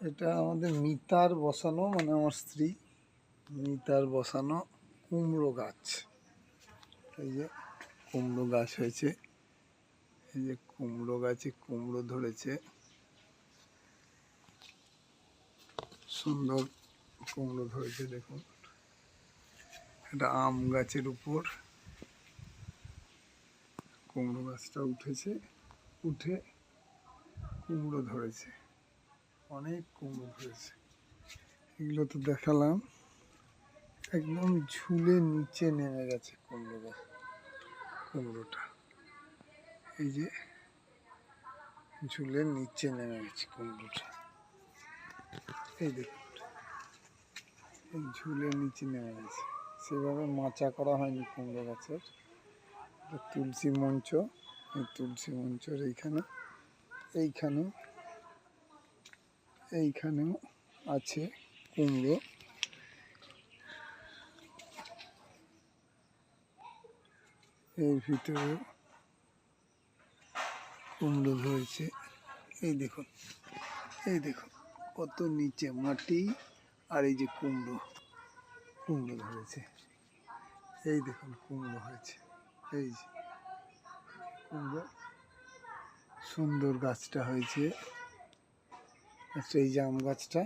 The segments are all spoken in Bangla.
এটা আমাদের মিতার বসানো মানে আমার স্ত্রী। মিতার বসানো কুমড়ো গাছ। এই যে কুমড়ো গাছ হয়েছে। এই যে কুমড়ো গাছে কুমড়ো ধরেছে। সুন্দর কুমড়ো ধরেছে, দেখুন। এটা আম গাছের উপর। কুমড়ো গাছটা উঠেছে, উঠে কুমড়ো ধরেছে। অনেক কুমড়ো হয়েছে। এগুলো তো দেখালাম। একদম ঝুলে নিচে নেমে গেছে কুমড়ো গাছ কুমড়োটা। এই যে ঝুলে নিচে নেমে গেছে কুমড়োটা। এই দেখুন। এই ঝুলে নিচে নেমে গেছে। সেভাবে মাচা করা হয়নি কুমড়ো গাছের। তুলসী মঞ্চ। এই তুলসী মঞ্চের এইখানে। এইখানে এইখানেও আছে কুমড়ো। এর ভিতরে কুমড়ো ধরেছে। এই দেখুন এই দেখুন, কত নিচে মাটি আর এই যে কুমড়ো কুমড়ো ধরেছে। এই দেখুন, কুমড়ো হয়েছে। এই যে কুমড়ো, সুন্দর গাছটা হয়েছে। আচ্ছা এই যে আম গাছটা,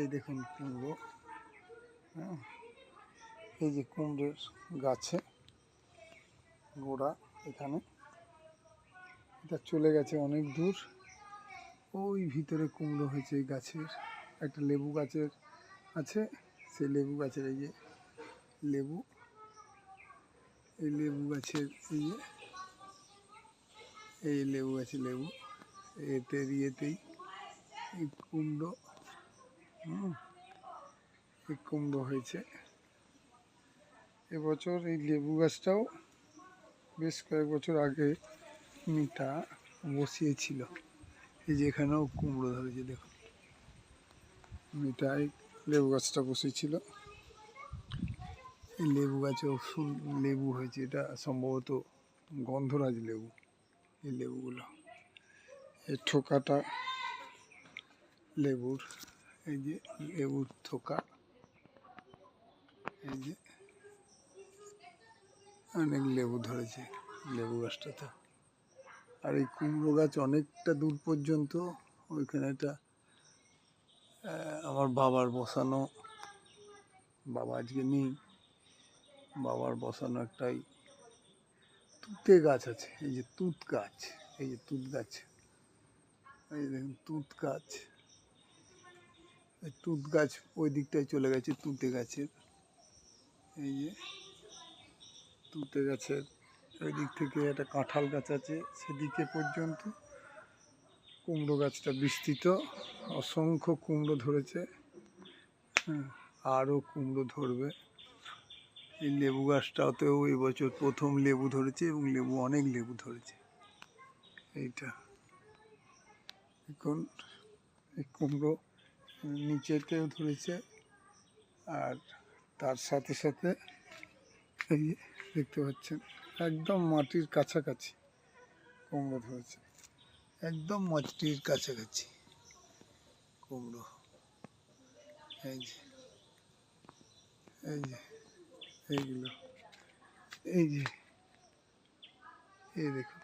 এই দেখুন কুমড়ো হ্যাঁ? এই যে কুমড়োর গাছে গোড়া এখানে। এটা চলে গেছে অনেক দূর। ওই ভিতরে কুমড়ো হয়েছে এই গাছের। একটা লেবু গাছের আছে, সেই লেবু গাছের এই যে লেবু। এই লেবু গাছের এই যে, এই লেবু গাছে লেবু। এতে ইয়েতেই এই কুমড়ো, হুম, এই কুমড়ো হয়েছে। এবছর এই লেবু গাছটাও বেশ কয়েক বছর আগে মিতা বসিয়েছিল। এই যে এখানেও কুমড়ো ধরেছে দেখুন মিঠাই লেবু গাছটা বসেছিল। এই লেবু গাছেও লেবু হয়েছে। এটা সম্ভবত গন্ধরাজ লেবু, এই লেবুগুলো। এই ঠোকাটা লেবুর, এই যে লেবুর থোকা, এই যে অনেক লেবু ধরেছে, লেবু গাছটাতে আর এই কুমড়ো গাছ অনেকটা দূর পর্যন্ত ওইখানে একটা আমার বাবার বসানো, বাবা আজকে নেই, বাবার বসানো একটাই তুতে গাছ আছে, এই যে তুত গাছ, এই যে তুত গাছ, এই দেখুন তুত গাছ। তুত গাছ ওই দিকটায় চলে গেছে তুঁতে গাছের। এই যে তুঁতে গাছের ওই দিক থেকে একটা কাঁঠাল গাছ আছে সেদিকে পর্যন্ত। কুমড়ো গাছটা বিস্তৃত অসংখ্য কুমড়ো ধরেছে। হ্যাঁ, আরও কুমড়ো ধরবে। এই লেবু গাছটাতেও এবছর প্রথম লেবু ধরেছে এবং লেবু অনেক লেবু ধরেছে। এইটা। এখন এই কুমড়ো নিচেতেও ধরেছে আর তার সাথে সাথে এই দেখতে পাচ্ছেন, একদম মাটির কাছাকাছি কুমড়ো ধরেছে। একদম মাটির কাছাকাছি কুমড়ো। এই যে এই যে, এইগুলো, এই যে, এই দেখুন।